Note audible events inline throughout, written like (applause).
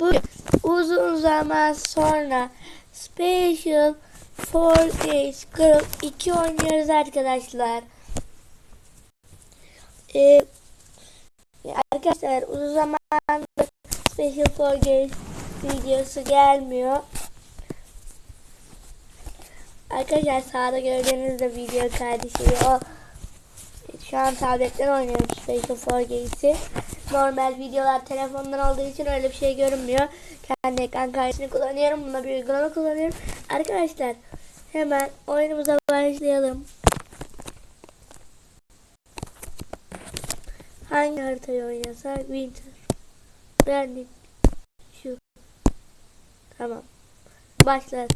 Bugün uzun zaman sonra Special Fortress Group 2 oynuyoruz arkadaşlar. Ee, arkadaşlar uzun zamandır Special Fortress videosu gelmiyor. Arkadaşlar sağda gördüğünüz de video kardeşi o şu an tabletten oynuyorum Special Fortress'i. Normal videolar telefondan olduğu için öyle bir şey görünmüyor. Kendi ekran kartını kullanıyorum. Buna bir uygulama kullanıyorum. Arkadaşlar hemen oyunumuza başlayalım. Hangi haritayı oynasak? Winter. Beğendim. Şu. Tamam. Başlat.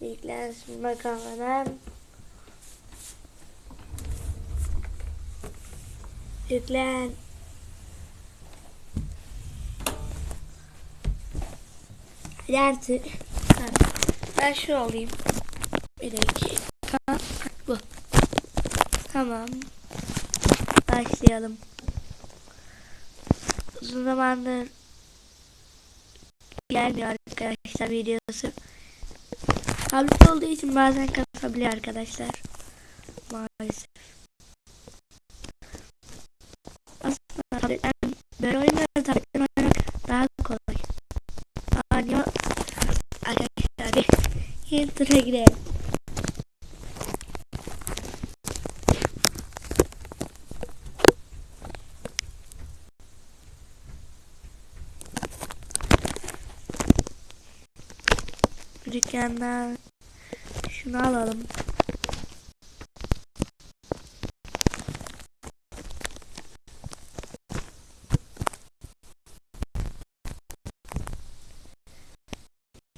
Yüklensin bakalım Yüklen. Hadi artık. Ben şu olayım. Bir dakika. Bu. Tamam. Başlayalım. Uzun zamandır gelmiyor arkadaşlar videosu. Tablet olduğu için bazen kasabiliyor arkadaşlar. Maalesef. Aslında tabletten böyle oyunları tabletten oynamak daha kolay. Ani arkadaşlar bir introya girelim. Dükkandan şunu alalım.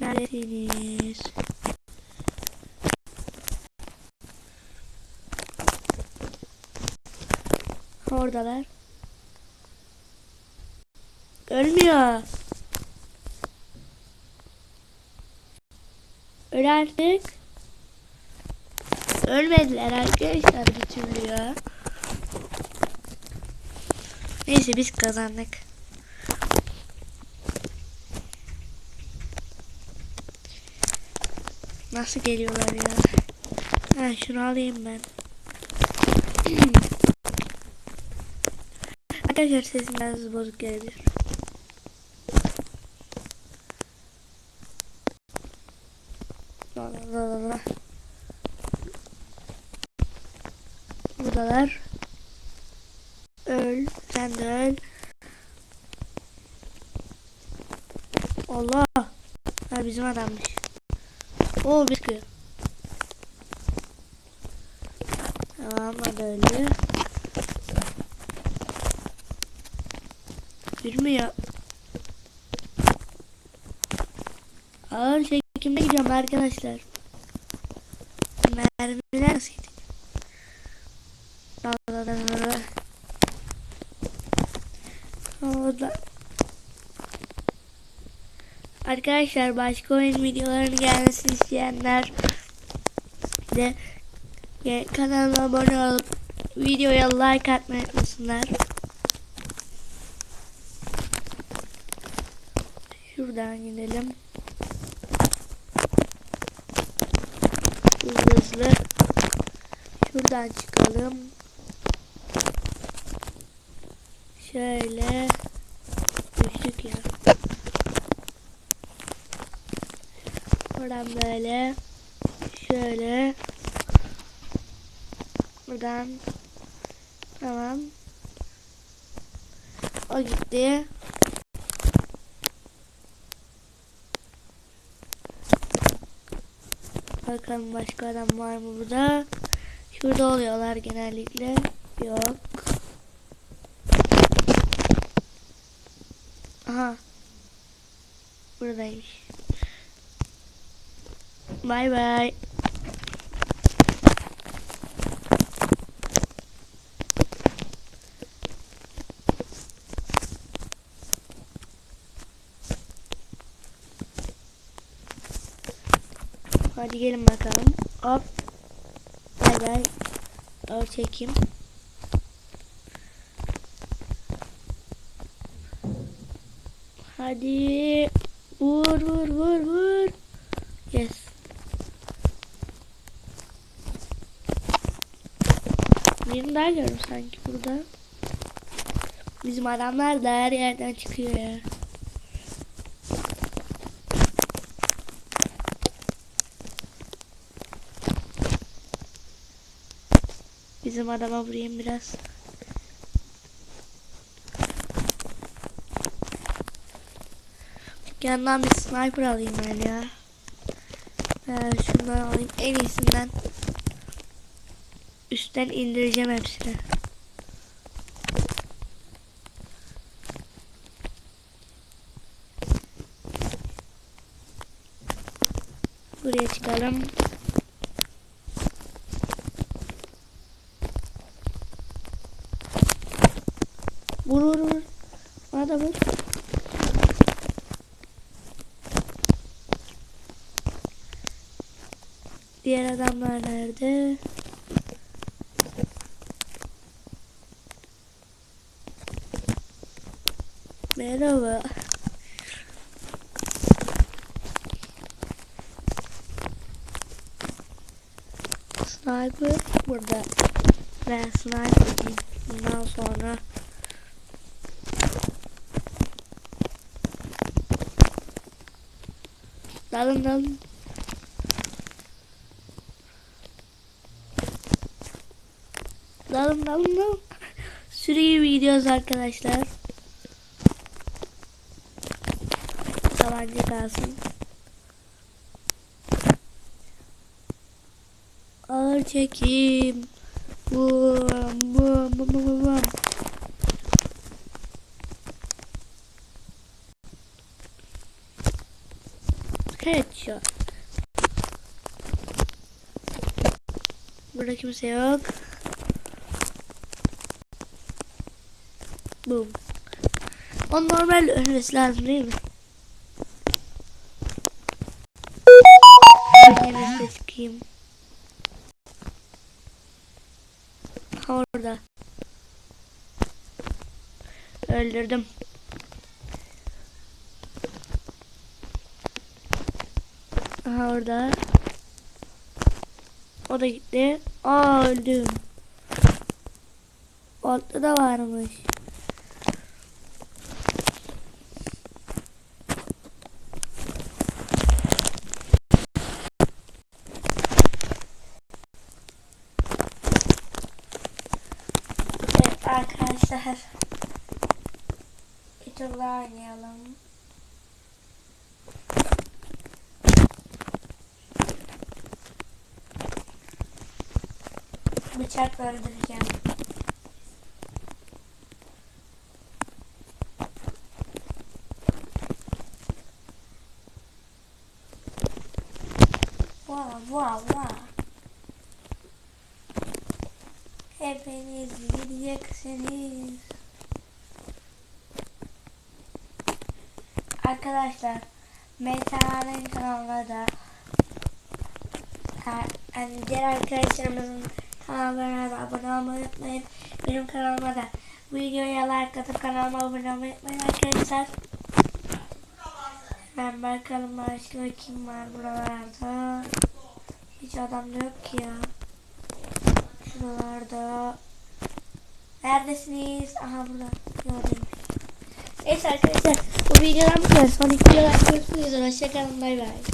Neredesiniz? Oradalar. Ölmüyor. Öl artık. Ölmediler arkadaşlar bir türlü ya. Neyse biz kazandık. Nasıl geliyorlar ya? Ha şunu alayım ben. (clears throat) Arkadaşlar sesim biraz bozuk gelebilir. La la la la la. Buradalar. Öl. Sen de öl. Allah. Ha bizim adammış. Oo bir sıkıyor. Tamam hadi öyle. Yürümüyor. Ağır çekimde gidiyorum arkadaşlar. Mermiler nasıl. Orada. Arkadaşlar başka oyun videolarının gelmesini isteyenler de kanalıma abone olup videoya like atmayı unutmasınlar. Şuradan gidelim. Hızlı. Şuradan çıkalım. Şöyle. Düştük ya. Buradan böyle. Şöyle. Buradan. Tamam. O gitti. Bakalım başka adam var mı burada? Şurada oluyorlar genellikle. Yok. Aha. Buradaymış. Bay bay. Hadi gelin bakalım. Hop. Bay bay. Al çekeyim. Hadi. Vur vur vur vur. Yes. Birini daha gördüm sanki burada. Bizim adamlar da her yerden çıkıyor ya. Bizim adama vurayım biraz. Yandan bir sniper alayım ben ya. Ee, şundan alayım en iyisinden. Üstten indireceğim hepsini. Buraya çıkalım. Vur vur vur. Bana da vur. Diğer adamlar nerede? Merhaba. Sniper burada. Ben sniper'cıyım. Bundan sonra Dalın dalın. Dalın dalın dalın. (laughs) Sürüyü gidiyoruz arkadaşlar. Tabanca kalsın. Ağır çekim. Bum bum bum bum bum. Burada kimse yok. Boom. O normal ölmesi lazım değil mi? Yine çıkayım. Ha, Orada. Öldürdüm. Aha orada. O da gitti. Aa öldüm. Altta da varmış. Arkadaşlar. Bir tur daha oynayalım. Bıçakla öldüreceğim. Vaa vaa vaa. Hepiniz gideceksiniz. Arkadaşlar Meta'nın kanalına da yani diğer arkadaşlarımızın kanallarına da abone olmayı unutmayın. Benim kanalıma da videoya like atıp kanalıma abone olmayı unutmayın arkadaşlar. Ben bakalım başka kim var buralarda. Hiç adam yok ki ya. Şuralarda. Neredesiniz? Aha burada. Yoldayım. Neyse arkadaşlar bu videodan bu kadar. Sonraki videolarda görüşmek üzere. Hoşçakalın. Bay bay.